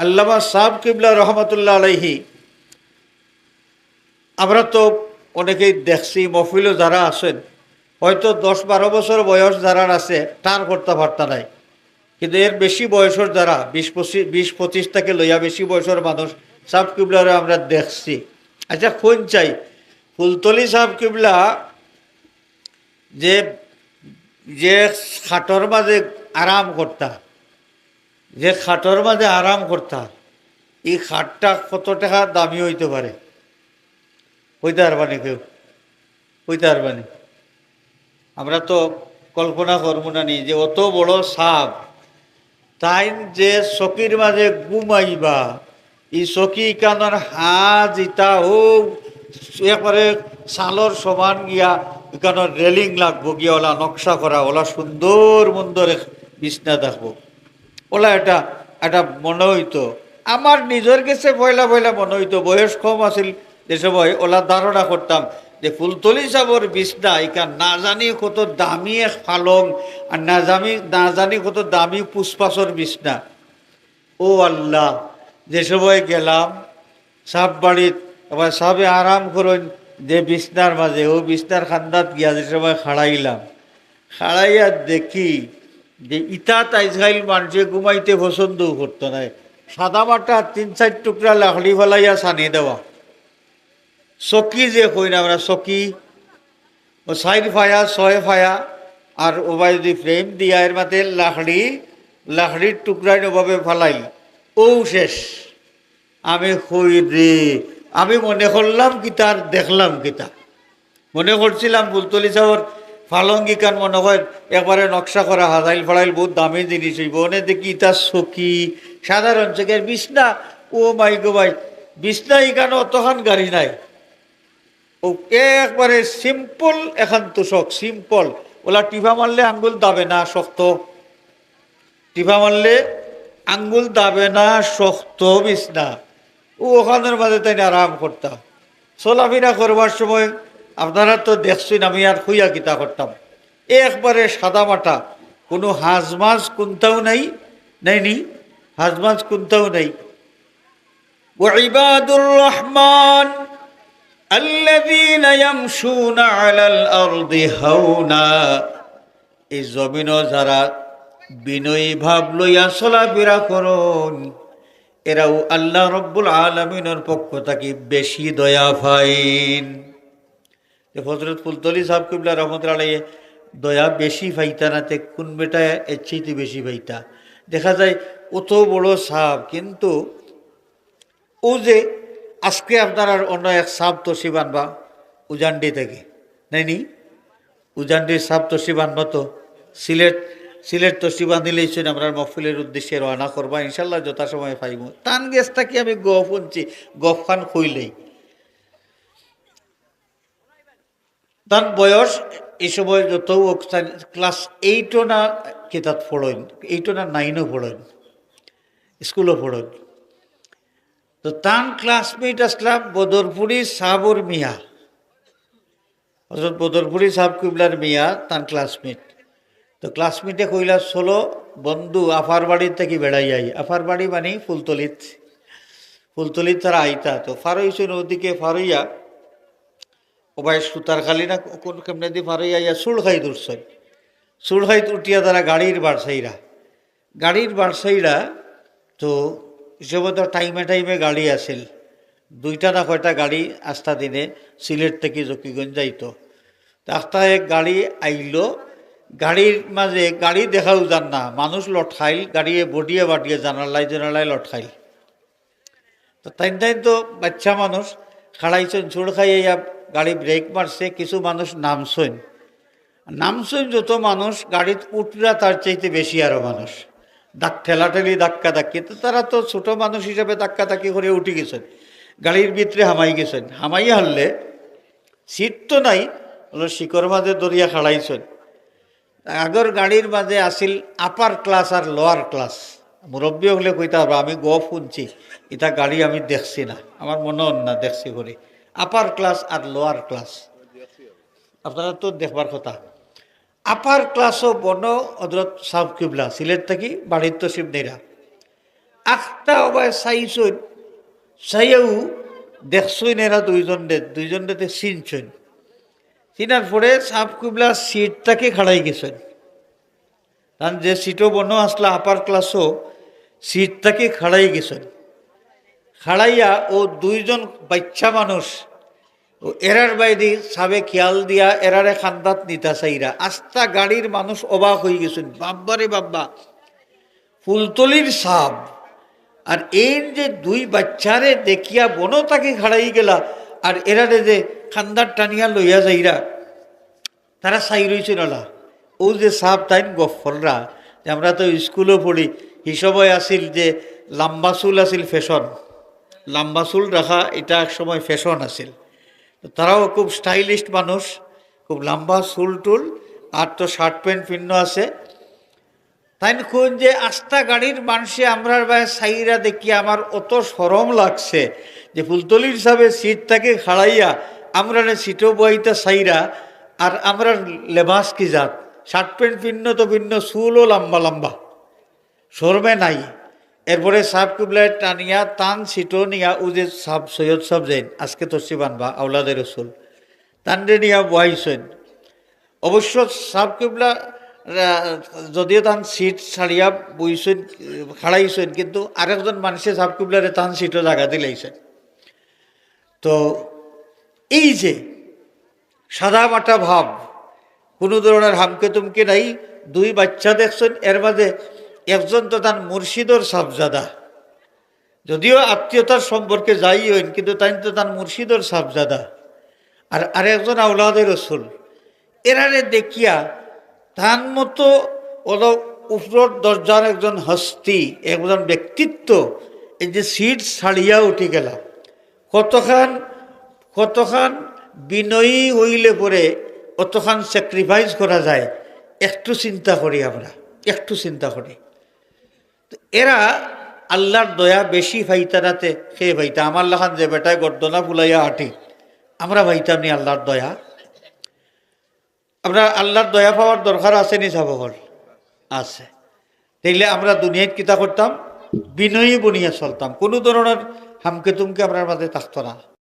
আল্লামা সাহ কিবলা রহমতুল্লাহ আলহি আমরা তো অনেকেই দেখছি, মফিলও যারা আছেন, হয়তো দশ বারো বছর বয়স যারা আছে, তার করতে পারতা নাই। কিন্তু এর বেশি বয়সের যারা, বিশ পঁচিশ বিশ পঁচিশ থেকে লইয়া বেশি বয়সের মানুষ সাহ কিবলারে আমরা দেখছি। আচ্ছা কোন চাই। ফুলতলি সাহ কিবলা যে যে খাটর মাঝে আরাম করতা। যে খাটর মাঝে আরাম করতা, এই খাটটা কত টাকা দামি হইতে পারে? হইতে পারবানি কেউ হইতে পারবানি আমরা তো কল্পনা করব না নি যে অত বড় সাপ, তাই যে চকির মাঝে ঘুমাইবা, এই চকি কানের হাজ ইটা ও একবারে সালর সমান গিয়া এখানে রেলিং লাগবো, গিয়া ওলা নকশা করা, ওলা সুন্দর মন্দর বিছনা দেখব ওলা এটা এটা মনে হইতো। আমার নিজের কাছে পয়লা পয়লা মনে হইতো, বয়স কম আছিল যে সময় ওলা ধারণা করতাম যে ফুলতলি সাবর বিছনা এখান না জানি কত দামি এক ফালং, আর না জানি না জানি কত দামি পুষ্পাসর বিছনা ও আল্লাহ যে সময় গেলাম, সাপ বাড়িত, এবার সাপে আরাম করুন, যে বিছনার মাঝে, ও বিছনার খান্দাত গিয়া যে সময় খাড়াইলাম। খাড়াইয়া দেখি যে ইটাত আইসগাইল মানুষে ঘুমাইতে পছন্দ করতো না। সাদা মাটা তিন চার টুকরা লাকড়ি ফেলাইয়া সানি দেওয়া। চকি যে কই না আমরা চকি ও চার ফায়া, ছয় ফায়া, আর ওবাই যদি ফ্রেম দিয়া এর মাতে লাকড়ি, লাকড়ির টুকরাই ওভাবে ফালাই, ও শেষ। আমি কই রে, আমি মনে করলাম কি তার দেখলাম কিতা মনে করছিলাম বুলতলি সাহর ফালঙ্গি কান মনে হয় একবারে নকশা করা হাজাইল ফাড়াইল বহুত দামি জিনিস হইব। ওনে দেখি তার চকি সাধারণ চোখের বিছনা। ও মাই গো ভাই, বিছনা ইকান অতখান গাড়ি নাই। ও একবারে সিম্পল এখান তোষক সিম্পল। ওলা টিফা মারলে আঙ্গুল দাবে না, শক্ত। টিফা মারলে আঙ্গুল দাবে না, শক্ত বিছনা। ও ওখানের মাঝে তাই আরাম করতাম। চলাফেরা করবার সময় আপনারা তো দেখছেন আমি আর খুইয়া কিতা করতাম একবারে সাদা মাটা কোনো হাঁস মাছ কোনটাও নাই নাই নি হাঁস মাছ কোনটাও নাই وعباد الرحمن الذين يمشون على الأرض هونا এই জমিনও যারা বিনয়ী ভাব লইয়া চলাফেরা করুন এরাও আল্লাহ রব্বুল আলমিনের পক্ষ থাকি বেশি দয়া ফাইন হজরত ফুলতলি সাহেব কিবলা রহমতুল্লাহ আলাইয়ে দয়া বেশি ফাইতা না, তে কোন বেটা এর চাইতে বেশি ফাইতা? দেখা যায় অত বড় সাপ, কিন্তু ও যে আজকে আপনার অন্য এক সাপ তসি বানবা উজান্ডি থেকে নাইনি উজান্ডির সাপ তসি বানবা তো, সিলেট সিলেট তসি বান্ধিলেইছেন আমরা মফিলের উদ্দেশ্যে রওনা করবা ইনশাল্লাহ যথাসময়ে পাইব তান গেছটা কি আমি গফ শুনছি, গফ খান খুইলেই। তার বয়স এই সময় যত ক্লাস এইটও না কিতাব পড়েন এইটও না নাইনও পড়েন স্কুলও পড়েন তো তান ক্লাসমেট আসলাম বদরপুরি সাবর মিয়া। হজরত বদরপুরি সাব কিবলার মিয়া তান ক্লাসমেট তো ক্লাসমেটে কইলা চলো বন্ধু আফার বাড়ির থেকে বেড়াই আই। আফার বাড়ি মানে ফুলতলিত। ফুলতলিত তারা আইতা। তো ফারইছেন ওদিকে ফারইয়া ও ভাই সুতার খালি না কোন কেমনে দিয়ে ফারইয়া ইয়া চুল খাই দূরছই চুল খাই উঠিয়া তারা গাড়ির বারসাইরা গাড়ির বারসাইরা তো হিসেবে টাইমে টাইমে গাড়ি আছিল দুইটা না কয়টা গাড়ি আস্থা দিনে সিলেট থেকে জকিগঞ্জ যাইতো। আস্থা এক গাড়ি আইলো, গাড়ির মাঝে গাড়ি দেখাও যান না, মানুষ লটখাইল, গাড়িয়ে বডিয়ে বাটিয়ে জানালাই জানালাই লটখাইল। তো তাই তাই তো বাচ্চা মানুষ খাড়াইছেন চুড় খাইয়া গাড়ি ব্রেক মারছে, কিছু মানুষ নামছেন নামছেন যত মানুষ গাড়িত উঠরা তার চাইতে বেশি আরও মানুষ। দাক ঠেলাঠেলি ধাক্কা ধাক্কি তো তারা তো ছোট মানুষ হিসাবে ধাক্কা ধাক্কি করে উঠে গেছেন। গাড়ির ভিতরে হামাই গেছেন। হামাই হারলে সিট তো নাই, হলো শিকর মাঝে দরিয়া খাড়াইছেন। আগর গাড়ির মাঝে আসিল আপার ক্লাস আর লোয়ার ক্লাস মুরব্বী হলে কইতে হবে, আমি গ শুনছি এটা গাড়ি আমি দেখছি না। আমার মনে না দেখছি করে আপার ক্লাস আর লোয়ার ক্লাস আপনারা তো দেখবার কথা। আপার ক্লাসও বন হজরত সাহ কিবলা, সিলেট থাকি তো শিবনেরা আখটা অবায় চাইছইন, চাইয়াও দেখছইন এরা দুইজন দুইজন দেতে চিনছইন। চিনার পরে সাপ কুবলা সিটটাকে খাড়াই গেছেন। কারণ যে সিটও বনো আসলা আপার ক্লাসও সিটটাকে খাড়াই গেছেন। খাড়াইয়া ও দুইজন বাচ্চা মানুষ, ও এরার বাইদি সাবে খেয়াল দিয়া এরারে খান্দাত নিতা চাইরা। আস্তা গাড়ির মানুষ অবাক হয়ে গেছেন বাব্বারে বাব্বা ফুলতলির সাপ। আর এর যে দুই বাচ্চারে দেখিয়া বনো তাকে খাড়াই গেলা, আর এরারে যে খান্দার টানিয়া লইয়া যাইরা, তারা চাই রয়েছে নালা ও যে সাপ তাইন গফররা আমরা তো স্কুলও পড়ি হিসবই আছিল যে, লাম্বা চুল আছিল ফ্যাশন লাম্বা চুল রাখা, এটা এক সময় ফ্যাশন আছিল। তারাও খুব স্টাইলিস্ট মানুষ, খুব লম্বা চুল টুল, আর তো শার্ট প্যান্ট পিন্ন আছে। তাই কোন যে আস্তা গাড়ির মানুষে আমরার ভাই সাইরা দেখি, আমার অত সরম লাগছে যে ফুলতলির সাবে সিটটাকে খাড়াইয়া আমরা সিটও বইতে সাইরা, আর আমরা লেবাস কি জাত? শার্ট প্যান্ট ভিন্ন তো ভিন্ন, চুলও লম্বা লম্বা। শর্মে নাই। এরপরে সাপ কুবলায় টানিয়া, টান সিটো নিয়া যে সাপ সৈয়দ সাপ জেন আজকে তো তসি বানবা আউলাদের রসুল। তানরে নিয়া বহাইছেন অবশ্য সাপ কুবলা যদিও তান সিট ছাড়িয়া বইছেন খাড়াইছেন কিন্তু আরেকজন মানুষে সাপ কুবলারে তান সিটও জায়গা দিলাইছেন তো এই যে সাদা মাটা ভাব, কোনো ধরনের হামকে তুমকে নাই, দুই বাচ্চা দেখছেন, এর মাঝে একজন তো তার মুর্শিদর সাবজাদা। যদিও আত্মীয়তার সম্পর্কে যাই হইন কিন্তু তাই তো তার মুর্শিদর সাবজাদা। আর আরেকজন আউলাদের রসুল এরারে দেখিয়া তার মতো ওদ উপর দরজার একজন হস্তি, একজন ব্যক্তিত্ব এই যে সিট ছাড়িয়া উঠে গেলাম কতখান কতখান বিনয়ী হইলে পরে অতখান স্যাক্রিফাইস করা যায়, একটু চিন্তা করি আমরা, একটু চিন্তা করি। এরা আল্লাহর দয়া বেশি ভাইতারাতে খেয়ে ভাইতা। আমার লাখান যে বেটায় গর্দনা ফুলাইয়া হাঁটি, আমরা ভাইতাম নি আল্লাহর দয়া। আমরা আল্লাহর দয়া পাওয়ার দরকার আছে নি সাবকল আছে। তাইলে আমরা দুনিয়ায় কিতা করতাম? বিনয়ী বনিয়া চলতাম। কোনো ধরনের হামকে তুমকে আমরা মাঝে থাকতো না।